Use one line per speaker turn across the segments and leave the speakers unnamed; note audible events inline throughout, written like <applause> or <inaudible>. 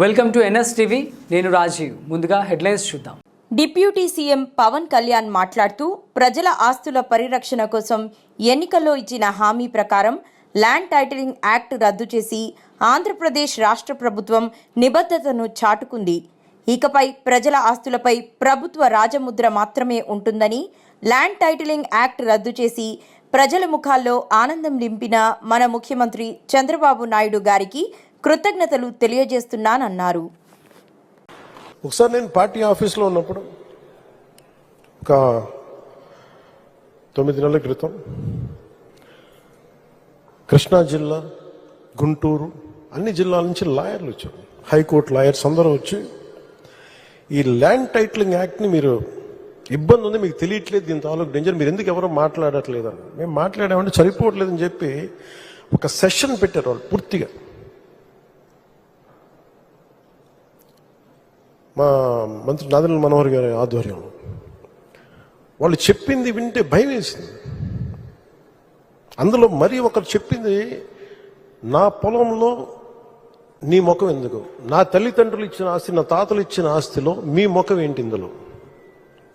Welcome to NS TV. నేను రాజీవ్. ముందుగా headlines చూద్దాం.
డిప్యూటీ సీఎం పవన్ కళ్యాణ్ మాట్లాడుతూ ప్రజల ఆస్తుల పరిరక్షణ కోసం ఎన్నికల్లో ఇచ్చిన హామీ ప్రకారం ల్యాండ్ టైటిలింగ్ యాక్ట్ రద్దు చేసి ఆంధ్రప్రదేశ్ రాష్ట్ర ప్రభుత్వం నిబద్ధతను చాటుకుంది. ఇకపై ప్రజల ఆస్తులపై ప్రభుత్వ రాజముద్ర మాత్రమే ఉంటుందని ల్యాండ్ టైటిలింగ్ యాక్ట్ రద్దు చేసి ప్రజల ముఖాల్లో ఆనందం నింపిన మన ముఖ్యమంత్రి చంద్రబాబు నాయుడు గారికి కృతజ్ఞతలు తెలియజేస్తున్నానన్నారు.
ఒకసారి నేను పార్టీ ఆఫీస్లో ఉన్నప్పుడు ఒక తొమ్మిది నెలల క్రితం కృష్ణా జిల్లా గుంటూరు అన్ని జిల్లాల నుంచి లాయర్లు వచ్చారు. హైకోర్టు లాయర్స్ అందరూ వచ్చి ఈ ల్యాండ్ టైటిలింగ్ యాక్ట్ని మీరు ఇబ్బంది ఉంది మీకు తెలియట్లేదు దీని తాలూకు డేంజర్ మీరు ఎందుకు ఎవరో మాట్లాడట్లేదు మేము మాట్లాడామంటే సరిపోవట్లేదని చెప్పి ఒక సెషన్ పెట్టారు వాళ్ళు పూర్తిగా. మా మంత్రి నాదల మనోహర్ గారి ఆధ్వర్యంలో. వాళ్ళు చెప్పింది వింటే భయం వేసింది. అందులో మరి ఒకరు చెప్పింది నా పొలంలో నీ ముఖం ఎందుకు? నా తల్లిదండ్రులు ఇచ్చిన ఆస్తి నా తాతలు ఇచ్చిన ఆస్తిలో మీ ముఖం ఏంటి ఇందులో?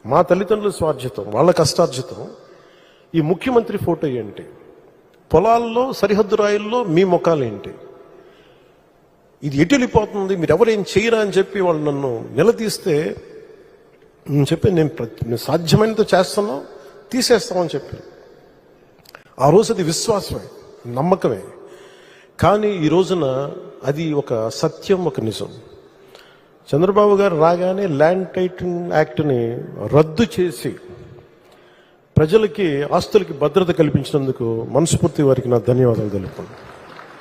మా తల్లిదండ్రుల స్వార్జితం వాళ్ళ కష్టార్జితం. ఈ ముఖ్యమంత్రి ఫోటో ఏంటి? పొలాల్లో సరిహద్దు రాయిల్లో మీ ముఖాలు ఏంటి? ఇది ఎటు వెళ్ళిపోతుంది? మీరు ఎవరేం చేయరా అని చెప్పి వాళ్ళు నన్ను నిలదీస్తే నేను చెప్పి నేను ప్రతి- సాధ్యమైనంత చేస్తాను తీసేస్తామని చెప్పి ఆ రోజు అది విశ్వాసమే నమ్మకమే. కానీ ఈ రోజున అది ఒక సత్యం ఒక నిజం. చంద్రబాబు గారు రాగానే ల్యాండ్ టైటింగ్ యాక్ట్ని రద్దు చేసి ప్రజలకి ఆస్తులకి భద్రత కల్పించినందుకు మనస్ఫూర్తి వారికి నా ధన్యవాదాలు తెలుపు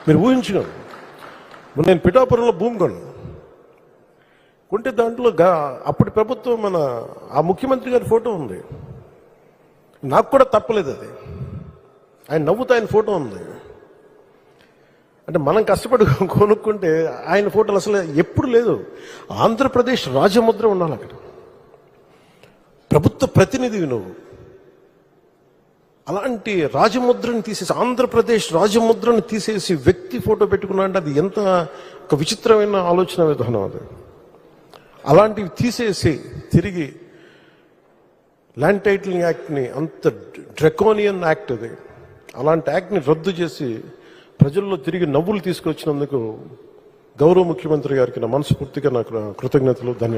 మీరు ఊహించుకోండి నేను పిఠాపురంలో భూమి కొన్నాను. కొంటే దాంట్లో గా- అప్పటి ప్రభుత్వం మన ఆ ముఖ్యమంత్రి గారి ఫోటో ఉంది. నాకు కూడా తప్పలేదు అది. ఆయన నవ్వుతూ ఆయన ఫోటో ఉంది. అంటే మనం కష్టపడి <laughs> కొనుక్కుంటే ఆయన ఫోటోలు అసలు ఎప్పుడు లేదు. ఆంధ్రప్రదేశ్ రాజముద్ర ఉండాలి అక్కడ. ప్రభుత్వ ప్రతినిధివి నువ్వు. అలాంటి రాజముద్రని తీసేసి ఆంధ్రప్రదేశ్ రాజముద్రని తీసేసి వ్యక్తి ఫోటో పెట్టుకున్నా అంటే అది ఎంత ఒక విచిత్రమైన ఆలోచన విధానం అది. అలాంటివి తీసేసి తిరిగి ల్యాండ్ టైటిలింగ్ యాక్ట్ని అంత డ్రెకోనియన్ యాక్ట్ అది. అలాంటి యాక్ట్ని రద్దు చేసి ప్రజల్లో తిరిగి నవ్వులు తీసుకొచ్చినందుకు గౌరవ ముఖ్యమంత్రి గారికి నా మనస్ఫూర్తిగా నాకు కృతజ్ఞతలు ధన్యవాదాలు.